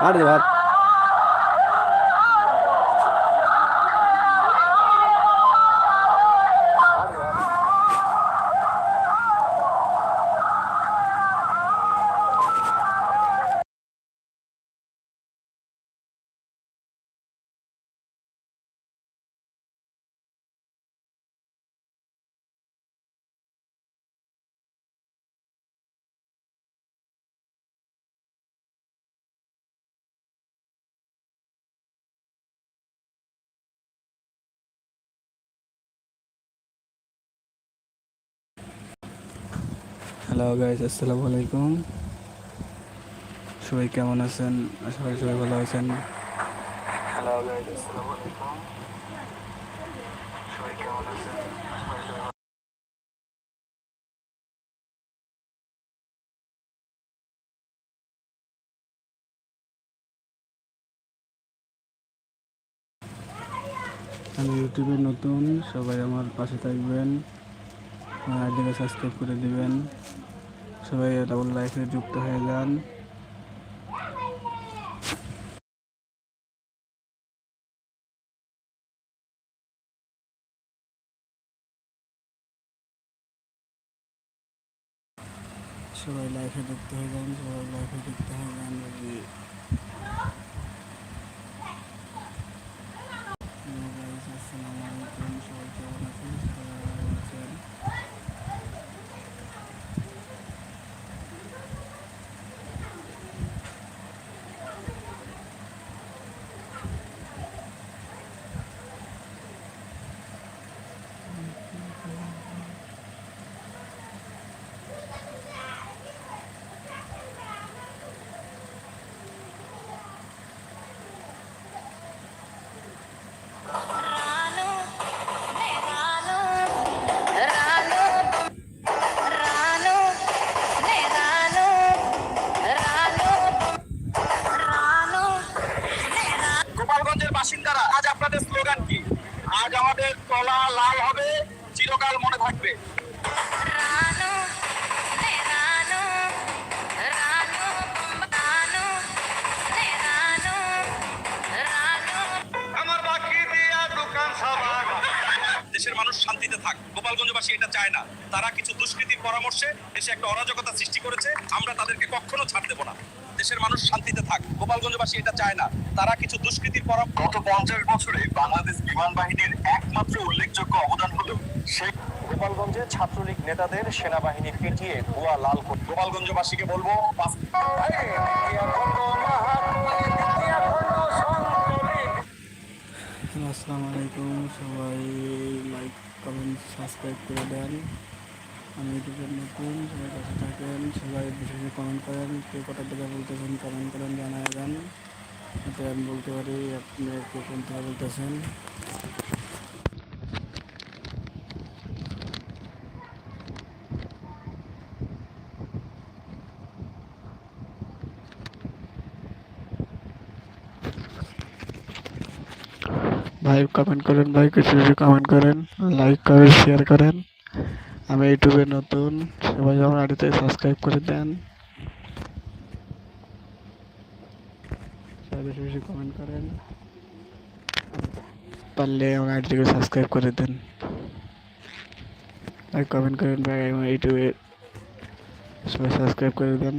আর দে hello guys আসসালামু আলাইকুম সবাই কেমন আছেন? আশা করি সবাই ভালো আছেন। হ্যালো গাইজ আসসালামু আলাইকুম সবাই কেমন আছেন? আশা করি সবাই ভালো- আমি ইউটিউবে নতুন সবাই আমার পাশে থাকবেন। আইডিকে সাবস্ক্রাইব করে দিবেন। সবাই ডাবল লাইফে যুক্ত হয়ে যান। সবাই লাইফে যুক্ত হয়ে যান, সবাই লাইফে যুক্ত হয়ে যান আসসালামু আলাইকুম, সবাই কেমন আছেন? একটা অরাজকতা সৃষ্টি করেছে আমরা তাদেরকে কখনো ছাড় দেব না। দেশের মানুষ শান্তিতে থাক। গোপালগঞ্জবাসী এটা চায় না। তারা কিছু দুষ্কৃতির পর গত পঞ্চাশ বছরে বাংলাদেশ বিমান বাহিনীর একমাত্র উল্লেখযোগ্য অবদান হলো সেই গোপালগঞ্জে ছাত্রলীগ নেতাদের সেনাবাহিনী পিটিয়ে ভুয়া লাল গোপালগঞ্জবাসীকে বলব আসসালামু আলাইকুম সবাই লাইক কমেন্ট সাবস্ক্রাইব করে দেন। আমি ইউটিউবের নতুন, সবাই পাশে থাকেন, সবাই বিশেষ কমেন্ট করেন, কে কটা থেকে বলতেছেন কমেন্ট করেন, জানায় দেন। যাতে আমি বলতে পারি, আপনি কে কোন থেকে বলতেছেন। ভাই কমেন্ট করেন ভাই, কিছু কিছু কমেন্ট করেন লাইক করেন শেয়ার করেন। আমি ইউটিউবে নতুন, সবাই আমার আইডিতে সাবস্ক্রাইব করে দেন। বেশি বেশি কমেন্ট করেন। পারলে আমার আইডিটিকে সাবস্ক্রাইব করে দেন। লাইক কমেন্ট করেন ভাই আমার ইউটিউবে সবাই সাবস্ক্রাইব করে দেন।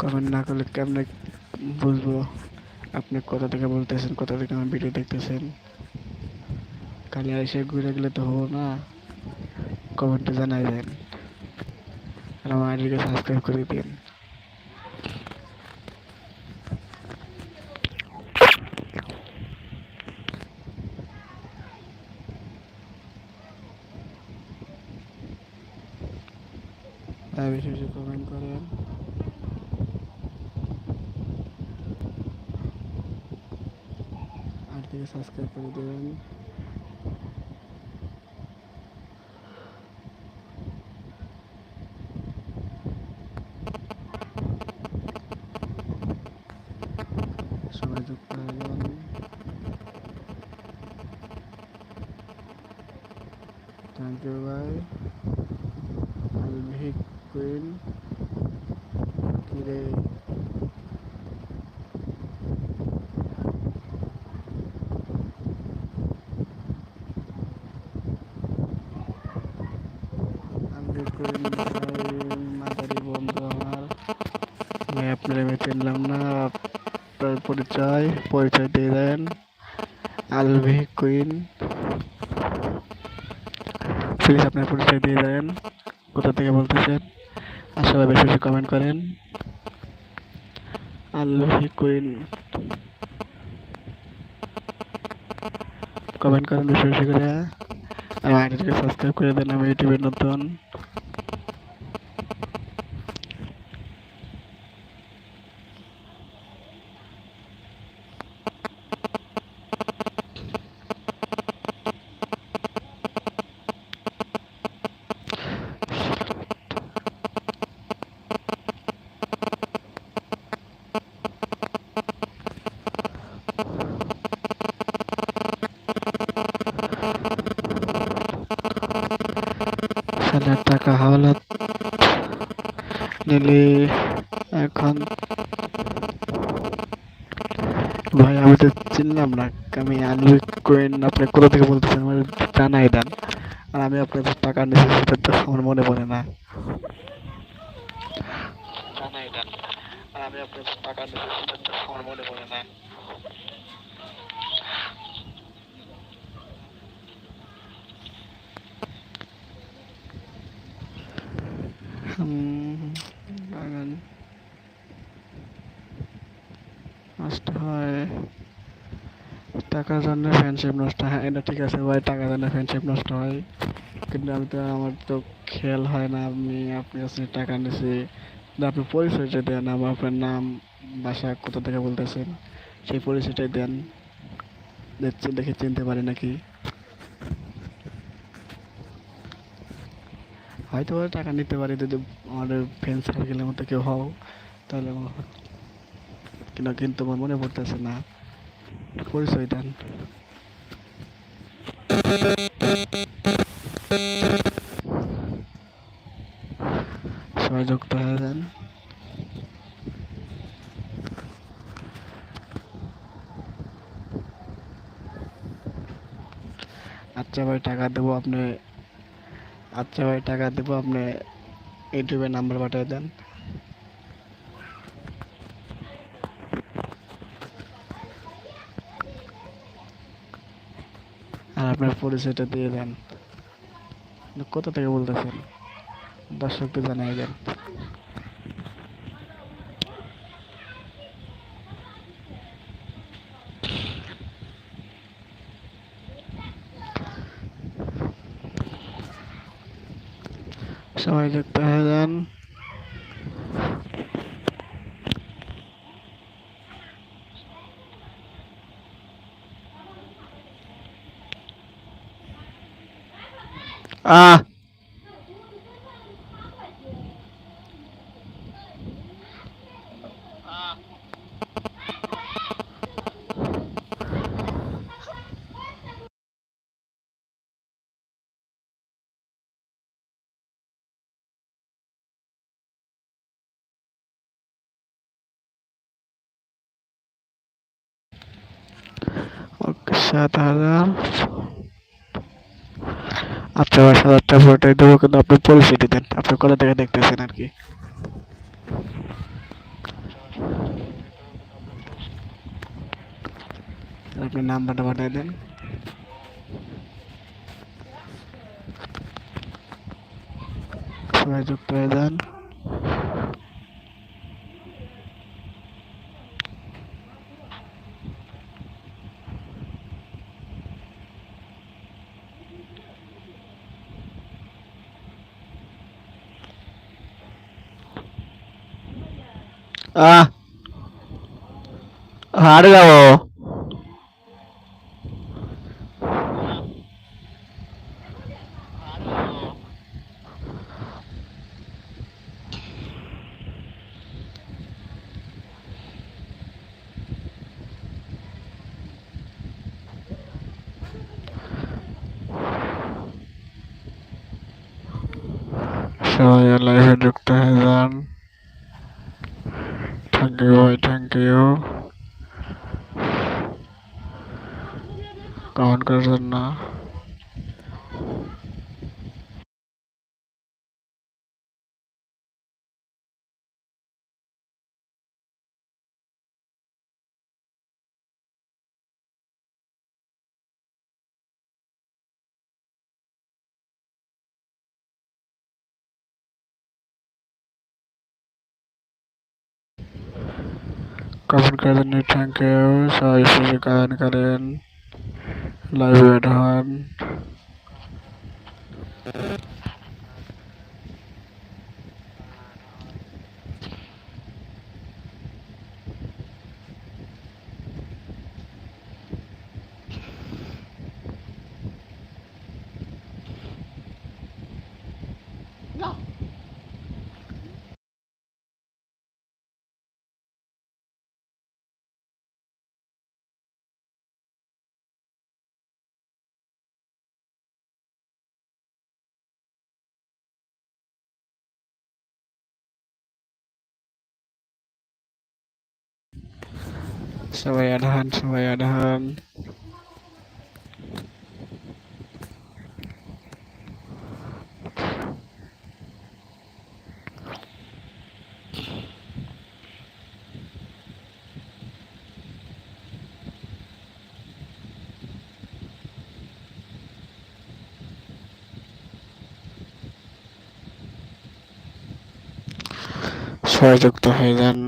কমেন্ট না করলে কেমনে বুঝব। আপনি কোথা থেকে বলতেছেন, কোথা থেকে আমার ভিডিও দেখতেছেন? খালি এসে ঘুরে গেলে তো হব না। কমেন্টে জানাই দেন। আর আমার আইডিকে সাবস্ক্রাইব করে দিন আর বেশি বেশি কমেন্ট করেন আর থেকে সাবস্ক্রাইব করে দেবেন সবাই যুক্ত হয়ে যান তো থ্যাংক ইউ ভাই আলভিক কুইন কিরে আলভিক কুইন ভাই মাদারি বন্ধু আমার। না, আপনার পরিচয় পরিচয় দিয়ে দেন। আলভি কুইন। প্লিজ আপনার পরিচয় দিয়ে দেন, কোথা থেকে বলতেছেন? আসলে বেশি বেশি কমেন্ট করেন। আলভি কুইন। কমেন্ট করেন বেশি বেশি করে। আর আইডিটাকে সাবস্ক্রাইব করে দেন, আমি ইউটিউবের নতুন। এখন। ভাই আমি তো চিনলাম না। আমি আলু কোয়েন আপনি কোথা থেকে বলতেছেন? আমার জানাই দেন আর আমি আপনার টাকা নিয়েছি সেটা তো আমার মনে পড়ে না। জানাই দেন আর আমি আপনার টাকা নিয়েছি সেটা তো আমার মনে পড়ে না। হুম, বাগান। নষ্ট হয়। টাকার জন্য ফ্রেন্ডশিপ নষ্ট হয়। এটা ঠিক আছে ভাই টাকার জন্য ফ্রেন্ডশিপ নষ্ট হয়। কিন্তু আমি তো, আমার তো খেয়াল হয় না, আমি, আপনি কাছে টাকা কিন্তু আপনি পরিচয়টা দেন, আমার আপনার নাম, বাসা কোথা থেকে বলতেছেন? সেই পরিচয়টাই দেন। দেখছি, দেখে চিনতে পারি নাকি। হয়তো টাকা নিতে পারি, যদি আমাদের ফ্রেন্ড সার্কেলের মতো কেউ হও, তাহলে হয়। কিন্তু আমার মনে পড়তেছে না। পরিচয় দেন হয়ে আচ্ছা ভাই, টাকা দেবো আপনি আচ্ছা ভাই, টাকা দেবো আপনি ইউটিউবে নাম্বার পাঠিয়ে দেন। আপনার পরিচয়টা দিয়ে দেন। কোথা থেকে বলতেছেন? দর্শককে জানিয়ে দেন। সবাই যুক্ত হয়ে যান আহ ওকে সাত বা সাত হাজার টাকা দেবো, কিন্তু আপনি পরিচয় দেন আপনি কোথা থেকে দেখতেছেন আর কি? আপনি নাম্বারটা পাঠিয়ে দেন। সবাই যুক্ত হয়ে যান। ఆడుగావు सो ये लाइफ एडिक्ट है जान থ্যাংক ইউ ভাই থ্যাংক ইউ কমেন্ট করার জন্য কমেন্ট করার জন্য থ্যাংক ইউ সবাই সুযোগ সবাই অ্যাড হন সবাই অ্যাড হন সবাই যুক্ত হয়ে যান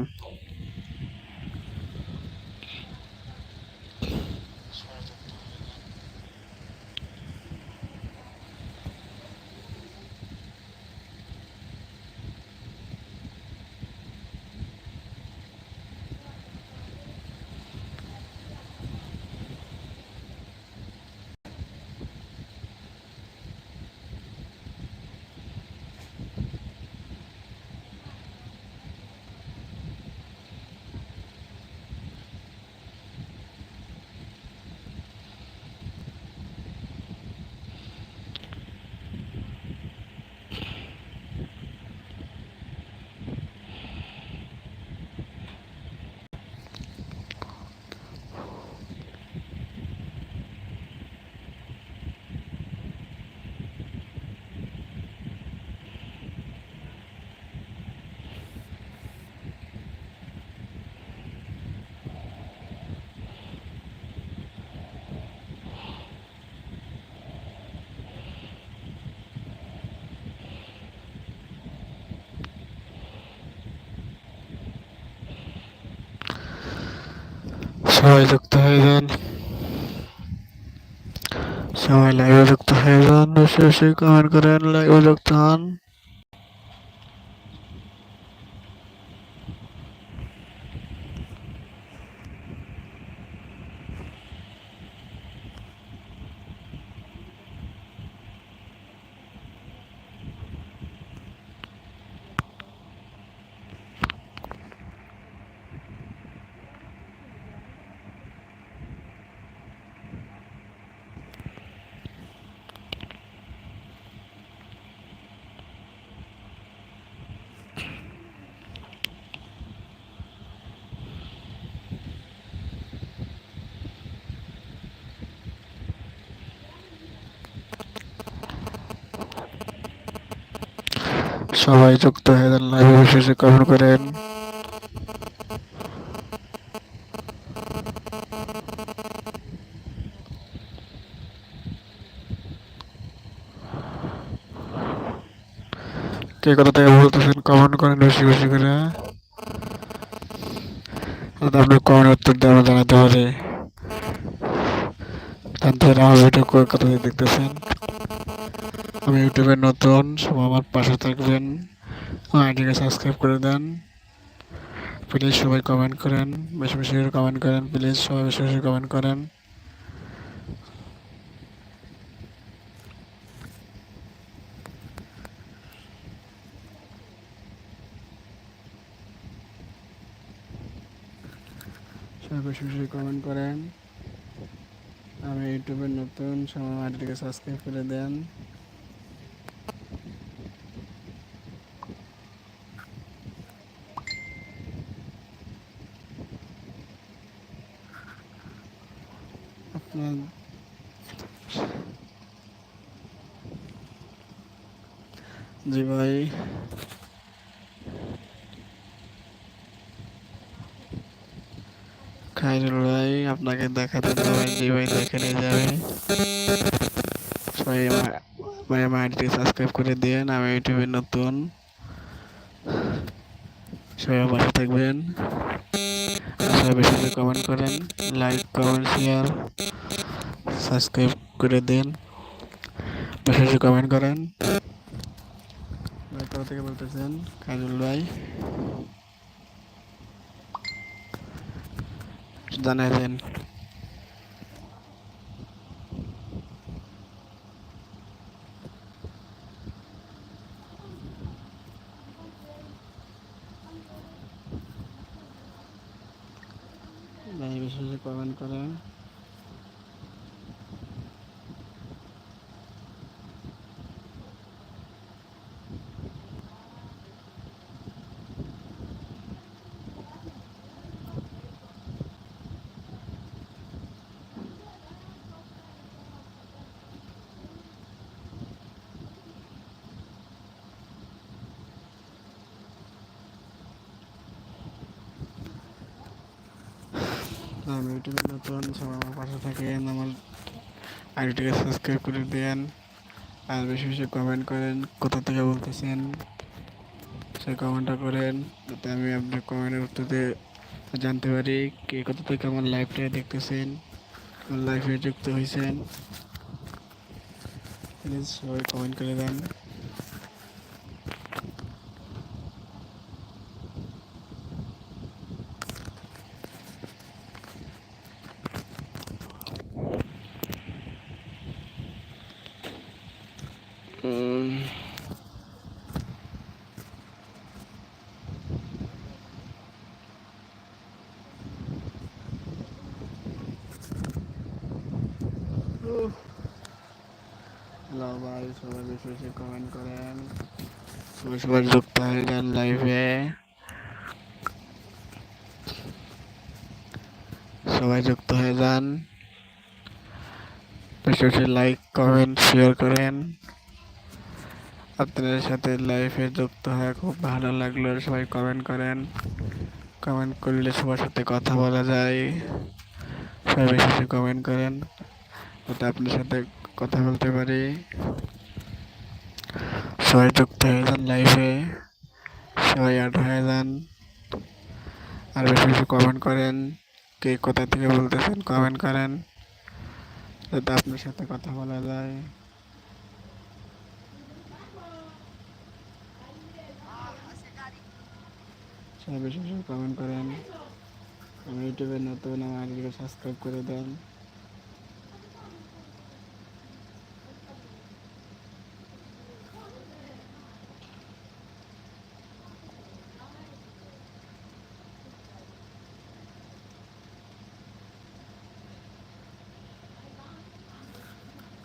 সবাই যুক্ত হয়ে যান। সবাই লাইভে যুক্ত হয়ে যান। বেশি বেশি কমেন্ট করেন লাইভে যুক্ত হন। সবাই যুক্ত হয়ে লাইভে বেশি বেশি কমেন্ট করেন। কে কথা থেকে বলতেছেন, কমেন্ট করেন বেশি বেশি করে। যাতে আপনার কমেন্ট উত্তর দিয়ে আমরা জানাতে পারি আমার ভিডিও কথা দেখতেছেন? আমি ইউটিউবে নতুন সব আমার পাশে থাকবেন। আইডিকে সাবস্ক্রাইব করে দেন। প্লিজ সবাই কমেন্ট করেন, বেশি বেশি করে কমেন্ট করেন প্লিজ সবাই বেশি বেশি কমেন্ট করেন। কমেন্ট করেন। আমি ইউটিউবে নতুন সময় আইডিটিকে সাবস্ক্রাইব করে দেন জি ভাই খাইরুল ভাই আপনাকে দেখাতে দেবেন ভাই দেখে নিয়ে যাবে সবাই আমার আমার আইডিটি সাবস্ক্রাইব করে দিন আমি ইউটিউবে নতুন। সবাই পাশে থাকবেন। সবাই বেশি কমেন্ট করেন লাইক কমেন্ট শেয়ার সাবস্ক্রাইব করে দিন। বেশি কমেন্ট করেন। ভাই কোথা থেকে বলতেছেন খাইরুল ভাই। জানাই দেন ভাই বেশি বেশি কমেন্ট করেন আমি ইউটিউবে নতুন, সবাই আমার পাশে থাকেন, আমার আইডিটিকে সাবস্ক্রাইব করে দেন, আর বেশি বেশি কমেন্ট করেন, কোথা থেকে বলতেছেন সেই কমেন্টটা করেন, যাতে আমি আপনার কমেন্টের উত্তরে জানতে পারি কে কোথা থেকে আমার লাইভটা দেখতেছেন আমার লাইফে যুক্ত হয়েছেন প্লিজ সবাই কমেন্ট করে দেন উম, হ্যালো ভাই সবাই বেশি কমেন্ট করেন। সবাই সবাই যুক্ত হয়ে যান লাইভে সবাই যুক্ত হয়ে যান। বেশি বেশি লাইক কমেন্ট শেয়ার করেন। আপনাদের সাথে লাইফে যুক্ত হয়ে খুব ভালো লাগল, সবাই কমেন্ট করেন। কমেন্ট করলে সবার সাথে কথা বলা যায়। সবাই বেশি বেশি কমেন্ট করেন, যাতে আপনার সাথে কথা বলতে পারি। সবাই যুক্ত হয়ে যান লাইফে সবাই অ্যাড হয়ে যান। আর বেশি বেশি কমেন্ট করেন, কে কোথা থেকে বলতেছেন কমেন্ট করেন, যাতে আপনার সাথে কথা বলা যায়। সবাই বেশি বেশি কমেন্ট করেন। আমি ইউটিউবে নতুন, আমার সাবস্ক্রাইব করে দেন।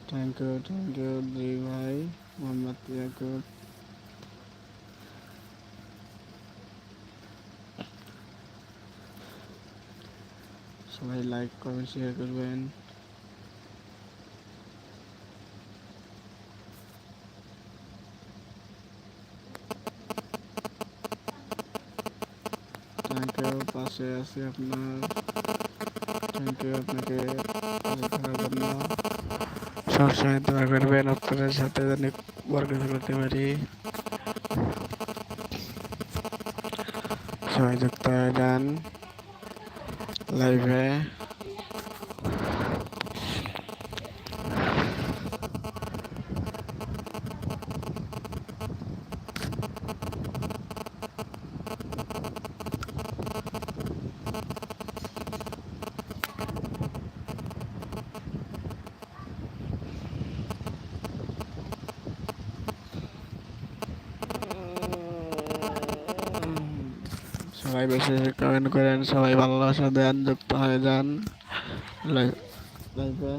থ্যাংক ইউ থ্যাংক ইউ জি ভাই মোহাম্মদ ইয়াকুব সবাই লাইক কমেন্ট শেয়ার করবেন থ্যাংক ইউ পাশে আছি আপনার থ্যাংক ইউ আপনাকে পাশে থাকার সবসময় দোয়া করবেন আপনাদের সাথে যেন বরকত করতে পারি। সবাই যুক্ত হয়ে যান লাইভে সবাই বেশি বেশি কমেন্ট করেন, সবাই ভালোবাসা দেন যুক্ত হয়ে যান। লাইভে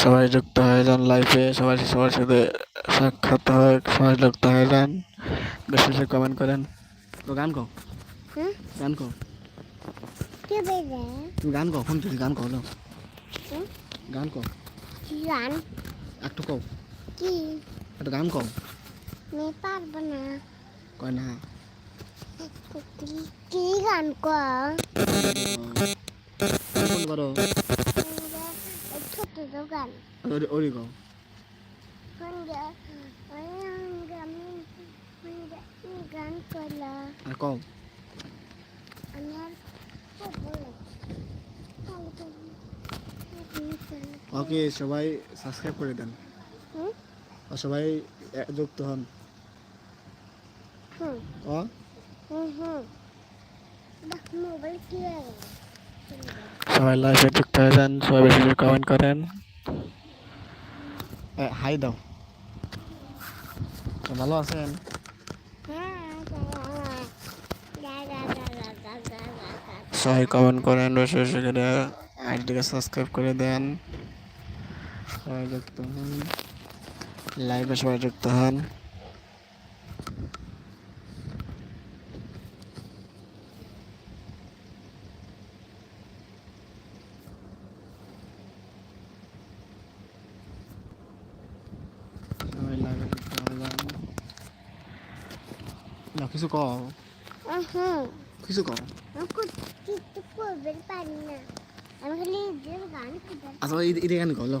সবাই যুক্ত হয়ে যান লাইফে সবাই সবার সাথে সাক্ষাৎ হয়, সবাই যুক্ত হয়ে যান। বেশি বেশি কমেন্ট করেন। তো গান কও হুম? গান কও কে বেজে তুমি গান কও ফোন তুলি গান কও লো হুম? গান কও কি গান একটু কও কি একটু গান কও আমি পারব না কয় না কি কি গান কর ফোন করো ছোট তো গান ওরি ওরি কও গান করলা আর কও আমি আর ওকে সবাই সাবস্ক্রাইব করে দেন হুম? আর সবাই এ- যুক্ত হন হুম ও হুম হুম মোবাইল কি হয়ে সবাই লাইভে যুক্ত হয়ে যান সবাই বেশি বেশি কমেন্ট করেন এ, হাই দাও তো ভালো আছেন সবাই কমেন্ট করেন বেশি বেশি করে আইডিকে সাবস্ক্রাইব করে দেন। সবাই যুক্ত হন। লাইভে সবাই যুক্ত হন। কিছু কও। কিছু কও। করবে পারি না আমি খালি নিজের গান আচ্ছা এটা গান কও লো